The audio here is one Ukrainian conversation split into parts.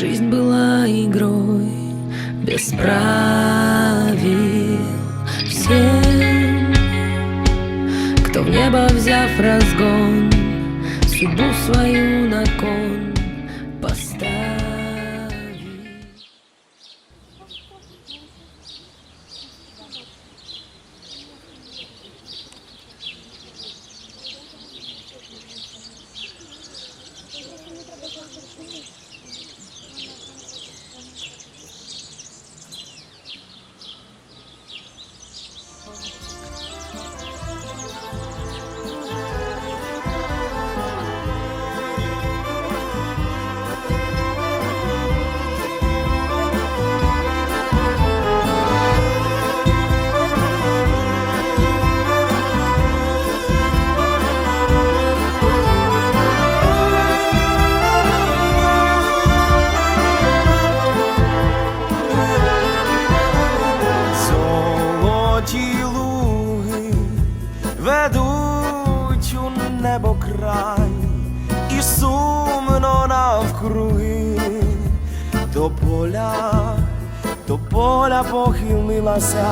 жизнь была игрой без правил. До поля похилилася,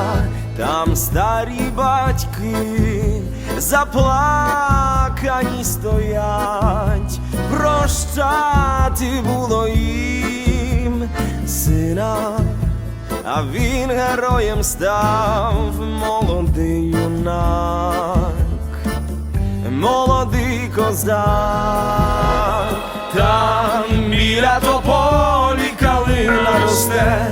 там старі батьки заплакані стоять, прощати було їм сина. А він героєм став молодий юнак, молодий козак, там біля тополі калина росте,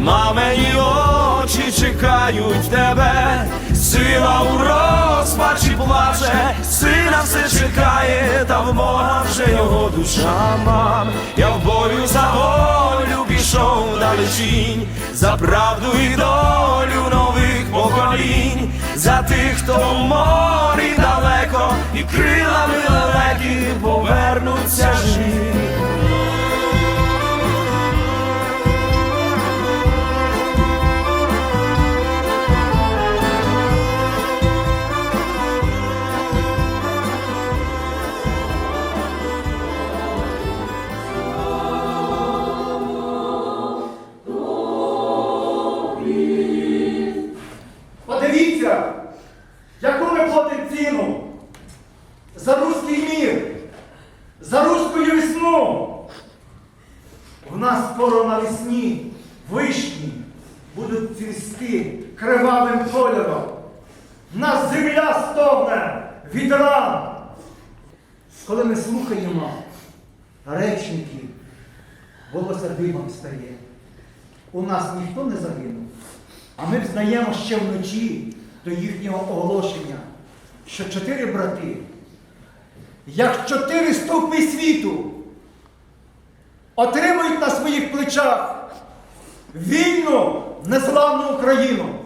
мамині очі чекають тебе, сила у розпачі плаче, сина все чекає, та в Бога вже його душа мам. Я в бою за волю пішов далечінь, за правду і долю нових поколінь, за тих, хто в морі далеко, і крилами лелеки повернуться живі. Стогне від ран. Коли ми слухаємо речників, волосся димом стає. У нас ніхто не загинув. А ми взнаємо ще вночі до їхнього оголошення, що чотири брати, як чотири стовпи світу, отримують на своїх плечах вільну, незламну Україну.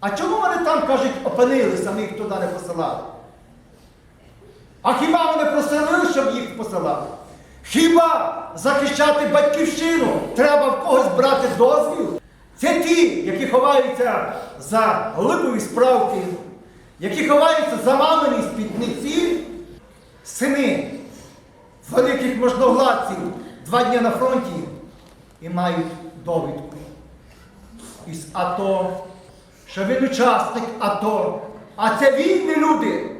А чому вони там, кажуть, опинилися, ми їх туди не посилали? А хіба вони просили, щоб їх посилали? Хіба захищати батьківщину треба в когось брати дозвіл? Це ті, які ховаються за липові справки, які ховаються за мамині спідниці, сини великих можновладців два дні на фронті і мають довідку із АТО, що він учасник АТО. А це вільні люди.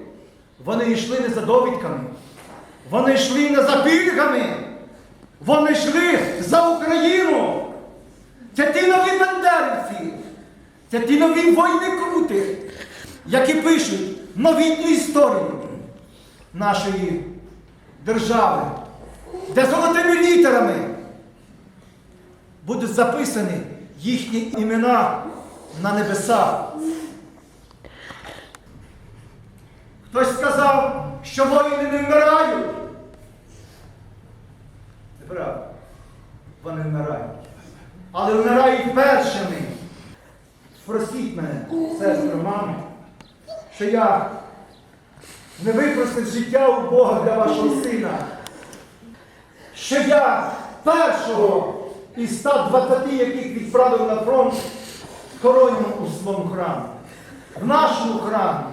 Вони йшли не за довідками, вони йшли не за пільгами, вони йшли за Україну. Це ті нові бандерівці, це ті нові воїни крути, які пишуть новітню історію нашої держави, де золотими літерами будуть записані їхні імена на небесах. Хтось сказав, що воїни не вмирають. Неправда. Вони вмирають. Але вмирають першими. Простіть мене, сестри, мами, що я не випросив життя у Бога для вашого сина. Що я першого із 120, яких відправив на фронт, хороню у своєму храмі. В нашому храмі.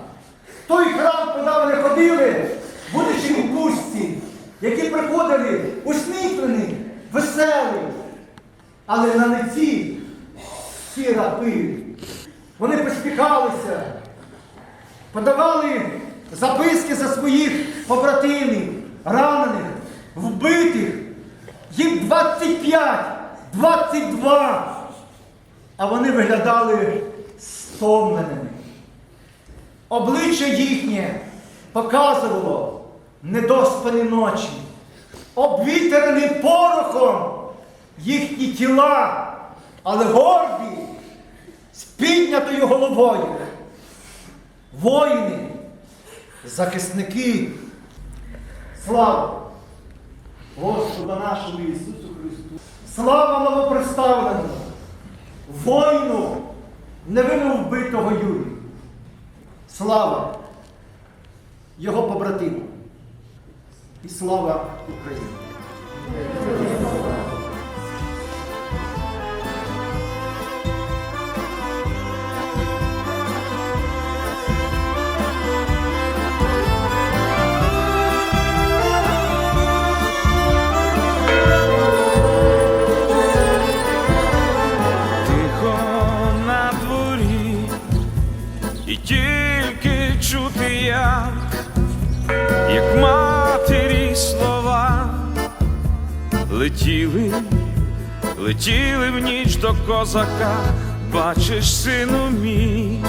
Той храм, куди вони ходили, будучи у пустці, які приходили усміхнені, веселі, але на лиці сіра пиль. Вони поспіхалися, подавали записки за своїх побратимів, ранених, вбитих. Їм 25, 22. А вони виглядали стомленими. Обличчя їхнє показувало недоспані ночі, обвітрені порохом їхні тіла, але горді, з піднятою головою. Воїни, захисники, слава Господу нашому Ісусу Христу! Слава новоприставленому, воїну, невинно вбитого Юрія! Слава його побратиму! І слава Україні! Летіли в ніч до козака, бачиш, сину мій,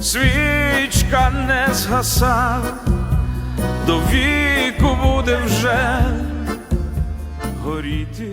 свічка не згаса, до віку буде вже горіти.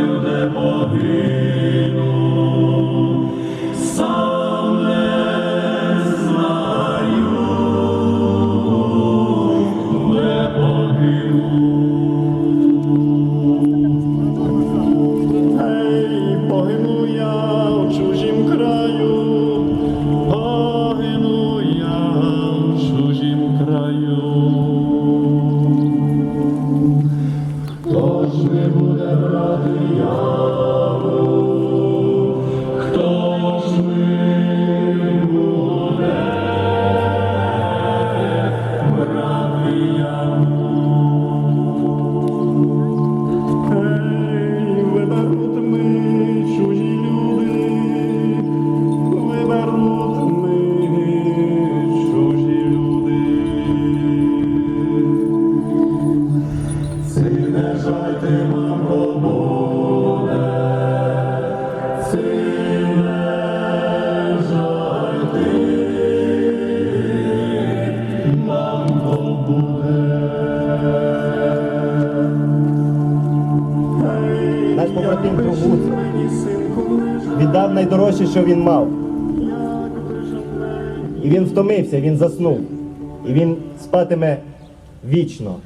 знаю, де погину, найдорожче, що він мав. І він втомився, він заснув. І він спатиме вічно.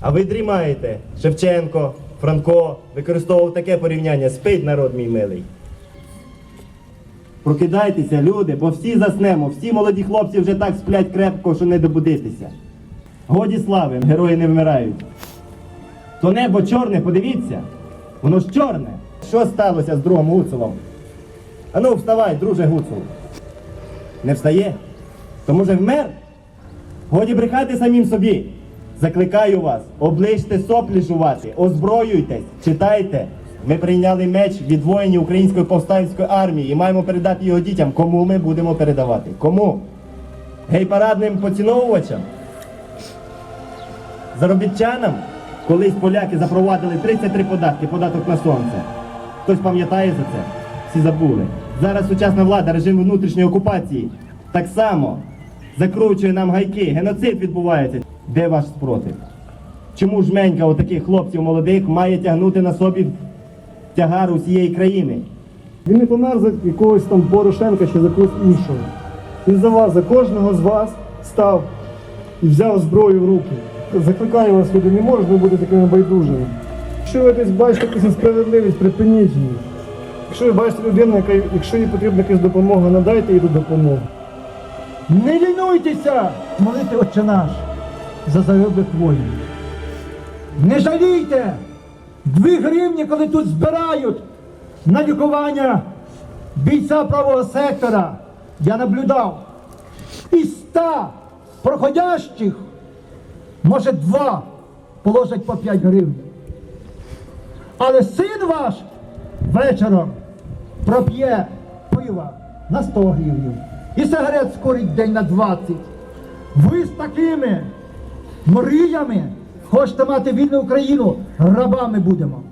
А ви дрімаєте, Шевченко, Франко використовував таке порівняння. Спить народ мій милий. Прокидайтеся, люди, бо всі заснемо, всі молоді хлопці вже так сплять крепко, що не добудитися. Годі слави, герої не вмирають. То небо чорне, подивіться. Воно ж чорне. Що сталося з другом Гуцулом? Ану, вставай, друже Гуцул. Не встає? То може вмер? Годі брехати самим собі. Закликаю вас, обличте соплі жувати, озброюйтесь, читайте. Ми прийняли меч від воїнів Української повстанської армії і маємо передати його дітям. Кому ми будемо передавати? Кому? Гей-парадним поціновувачам? Заробітчанам? Колись поляки запровадили 33 податки, податок на сонце. Хтось пам'ятає за це? Всі забули. Зараз сучасна влада, режим внутрішньої окупації, так само закручує нам гайки, геноцид відбувається. Де ваш спротив? Чому жменька отаких хлопців молодих має тягнути на собі тягар усієї країни? Він не помер за якогось там Порошенка чи за когось іншого. Він за вас, за кожного з вас став і взяв зброю в руки. Закликаю вас, люди, не можна бути такими байдужими. Якщо ви десь бачите якусь несправедливість, припиніть її. Якщо ви бачите людину, яка, якщо їй потрібна якась допомога, надайте їй ту допомогу. Не лінуйтеся молити Отче наш за загиблих воїнів. Не жалійте дві гривні, коли тут збирають на лікування бійця правого сектора. Я наблюдав. Із ста проходящих, може два положать по 5 гривень. Але син ваш вечором проп'є пива на 100 гривень і сигарет скорить день на 20. Ви з такими мріями хочете мати вільну Україну, рабами будемо.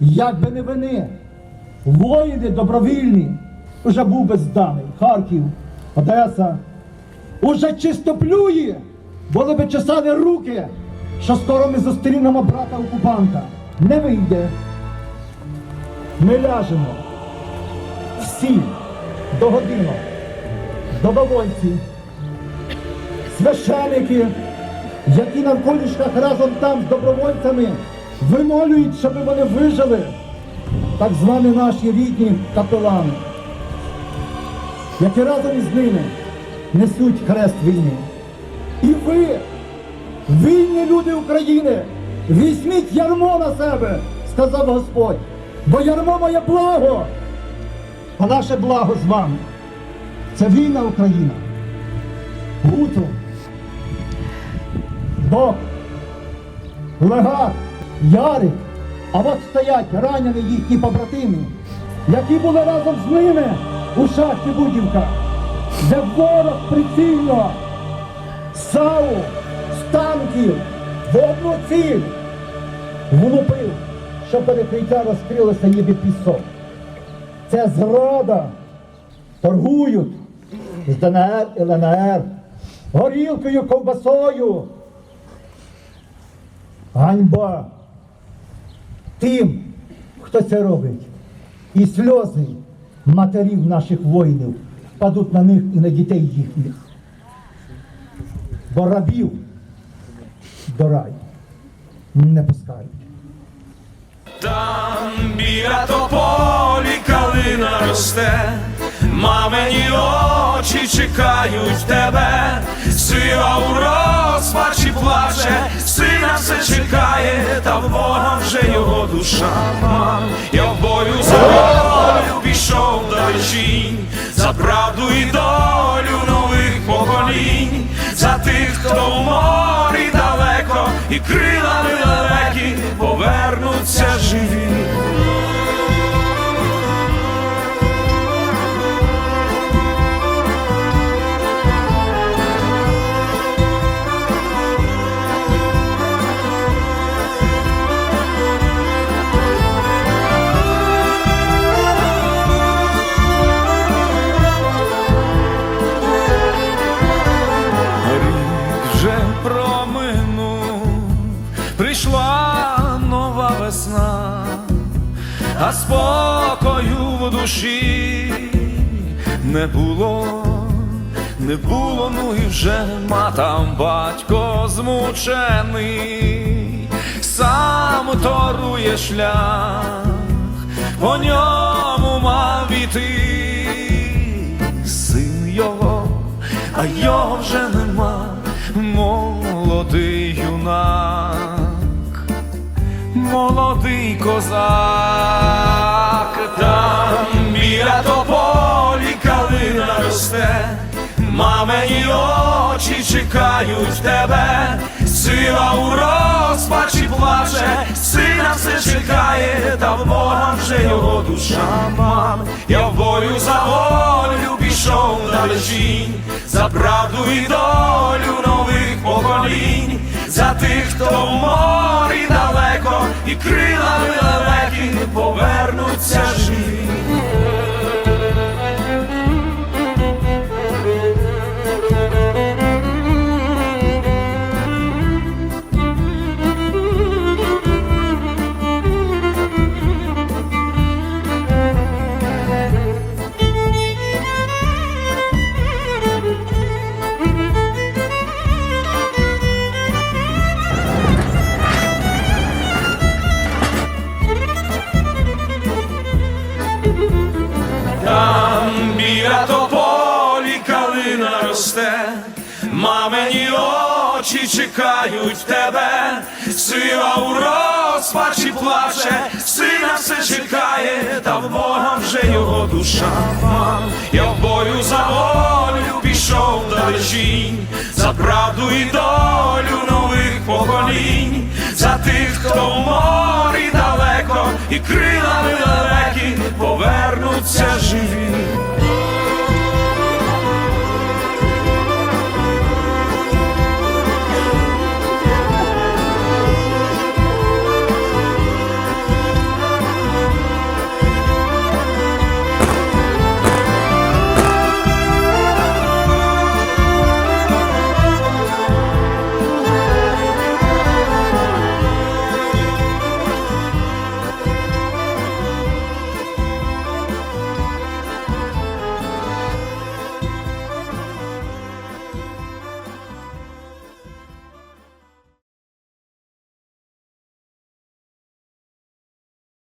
Як би не вини, воїни добровільні, уже був би зданий Харків, Одеса, уже чистоплює, були би чесали руки, що скоро ми зустрінемо брата окупанта. Не вийде. Ми ляжемо всі до годину, добровольці, священики, які на колішках разом там з добровольцями вимолюють, щоб вони вижили, так звані наші рідні капелани, які разом із ними несуть хрест війни. І ви, вільні люди України, візьміть ярмо на себе, сказав Господь, бо ярмо моє благо. А наше благо з вами. Це вільна Україна. Гуцул. Бог. Легат. Ярик. А от стоять ранені їхні побратими, які були разом з ними у шахті Будівка, де ворог прицільно САУ танків в одну ціль влупив, що перекриття розкрилося ніби пісок. Це зрада. Торгують з ДНР і ЛНР, горілкою, ковбасою. Ганьба тим, хто це робить. І сльози матерів наших воїнів падуть на них і на дітей їхніх. Бо рабів до раю. Не пускають. Там біля тополі калина росте, мамині очі чекають тебе, сила у розпачі плаче, сина все чекає, та в Бога вже його душа. Мам, я в бою за волю пішов далечінь, за правду і долю нових поколінь, за тих, хто в морі далеко, і крилами далекі повернуться живі. Не було, не було, ну і вже матам батько змучений, сам торує шлях, по ньому мав іти. Син його а його вже нема, молодий юнак, молодий козак, там біля тополі калина росте, мамині очі чекають тебе, сила у розпачі плаче, сина все чекає, та в Бога вже його душа. Мам. Я в бою за волю пішов далечінь, за правду і долю нових поколінь, за тих, хто в морі далеко, і крилами лелеки повернуться живі. Сива у розпачі плаче, сина все чекає, та в Бога вже його душа. Я в бою за волю пішов далечінь, за правду і долю нових поколінь, за тих, хто в морі далеко, і крилами далекі повернуться живі.